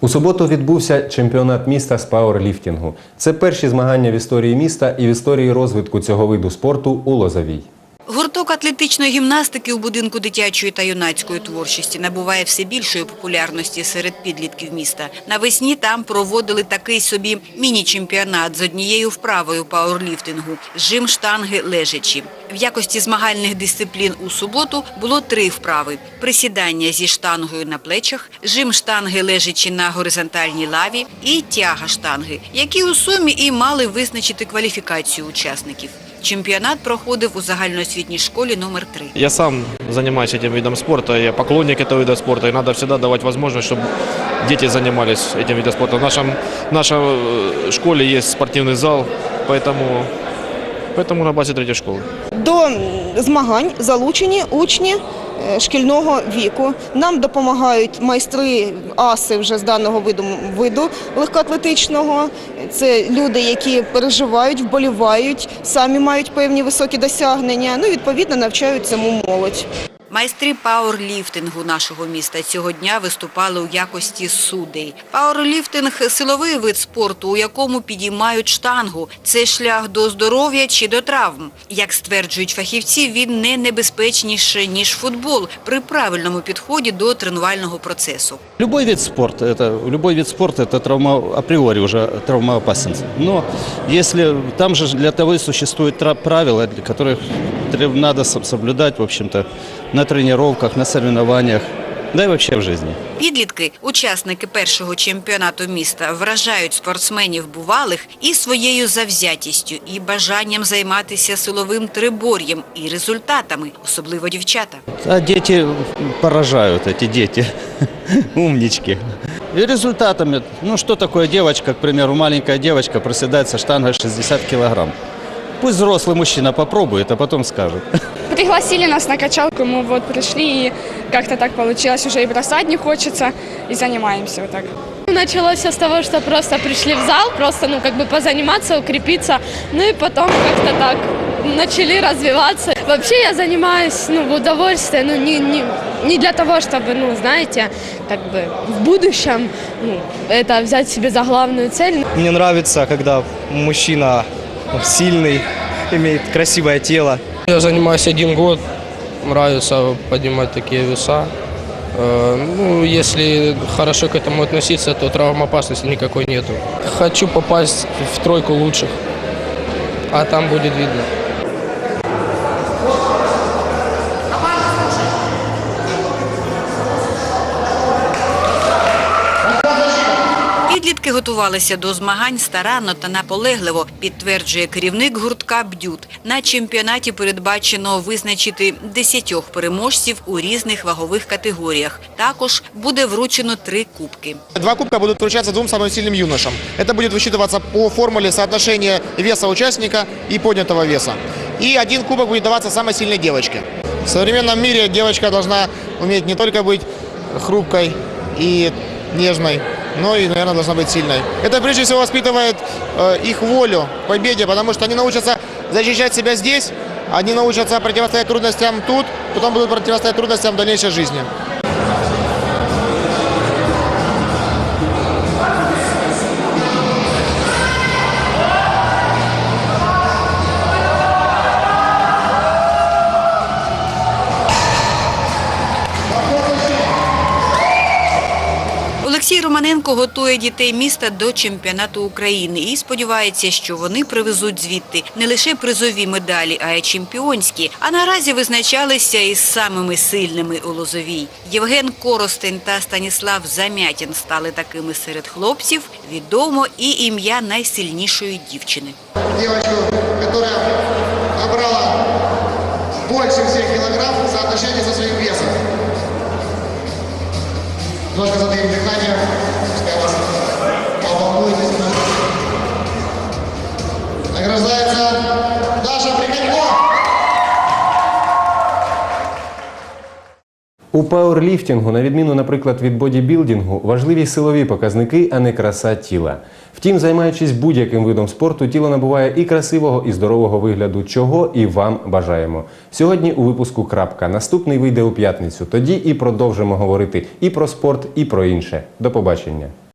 У суботу відбувся чемпіонат міста з пауерліфтингу. Це перші змагання в історії міста і в історії розвитку цього виду спорту у Лозовій. Гурток атлетичної гімнастики у будинку дитячої та юнацької творчості набуває все більшої популярності серед підлітків міста. Навесні там проводили такий собі міні-чемпіонат з однією вправою пауерліфтингу – жим штанги лежачі. В якості змагальних дисциплін у суботу було три вправи – присідання зі штангою на плечах, жим штанги лежачі на горизонтальній лаві і тяга штанги, які у сумі і мали визначити кваліфікацію учасників. Чемпіонат проходив у загальноосвітній школі номер 3 Я сам занимаюсь этим видом спорта, я поклонник этого вида спорта, и надо всегда давать возможность, чтобы дети занимались этим видом спорта. В нашем, в нашей э, школе есть спортивный зал, поэтому, поэтому на базе третьей школы. До змагань залучені учні е, шкільного віку. Нам допомагають майстри аси вже з даного виду, виду легкоатлетичного. це люди, які переживають, вболівають, самі мають певні високі досягнення. Ну, відповідно, навчають цьому молодь. Майстри пауерліфтингу нашого міста цього дня виступали у якості судей. Пауерліфтинг – силовий вид спорту, у якому підіймають штангу. Це шлях до здоров'я чи до травм. Як стверджують фахівці, він не небезпечніше, ніж футбол при правильному підході до тренувального процесу. Любой вид спорта, это, любой вид спорта это травма, априори уже травмоопасен. Но если там же для того и существуют тра- правила, для которых треб- надо соб- соблюдать, в общем-то, на тренировках, на соревнованиях, да и вообще в жизни. Підлітки, учасники першого чемпіонату міста, вражають спортсменів бувалих і своєю завзятістю, і бажанням займатися силовим трибор'ям, і результатами, особливо дівчата. А дети поражают, эти дети, умнички. И результатами, ну что такое девочка, к примеру, маленькая девочка проседает со штангой 60 килограмм. Пусть взрослый мужчина попробует, а потом скажет. Пригласили нас на качалку, мы вот пришли, и как-то так получилось, уже и бросать не хочется, и занимаемся вот так. Началось все с того, что просто пришли в зал, просто, ну, как бы позаниматься, укрепиться, ну и потом как-то так начали развиваться. Вообще я занимаюсь, ну, в удовольствие, ну, не, не, не для того, чтобы, ну, знаете, как бы в будущем, ну, это взять себе за главную цель. Мне нравится, когда мужчина сильный, имеет красивое тело. Я занимаюсь один год, нравится поднимать такие веса. Э, Ну, если хорошо к этому относиться, то травмоопасности никакой нету. Хочу попасть в тройку лучших, а там будет видно. Підлітки готувалися до змагань старанно та наполегливо, підтверджує керівник гуртка «Бдют». На чемпіонаті передбачено визначити 10 переможців у різних вагових категоріях. Також буде вручено три кубки. Два кубка будут вручаться двум самым сильным юношам. Это будет высчитываться по формуле соотношения веса участника и поднятого веса. И один кубок будет даваться самой сильной девочке. В современном мире девочка должна уметь не только быть хрупкой и нежной, но и, наверное, должна быть сильной. Это прежде всего воспитывает э, их волю к победе, потому что они научатся защищать себя здесь, они научатся противостоять трудностям тут, потом будут противостоять трудностям в дальнейшей жизни. Романенко готує дітей міста до чемпіонату України і сподівається, що вони привезуть звідти не лише призові медалі, а й чемпіонські. А наразі визначалися із самими сильними у Лозовій. Євген Коростень та Станіслав Замятін стали такими серед хлопців. Відомо і ім'я найсильнішої дівчини. девочку, которая набрала больше всех килограмм в соотношении со своим весом. Немножко затаим дыхание, я вас побалует У пауерліфтингу, на відміну, наприклад, від бодібілдингу, важливі силові показники, а не краса тіла. Втім, займаючись будь-яким видом спорту, тіло набуває і красивого, і здорового вигляду, чого і вам бажаємо. Сьогодні у випуску крапка. Наступний вийде у п'ятницю. Тоді і продовжимо говорити і про спорт, і про інше. До побачення.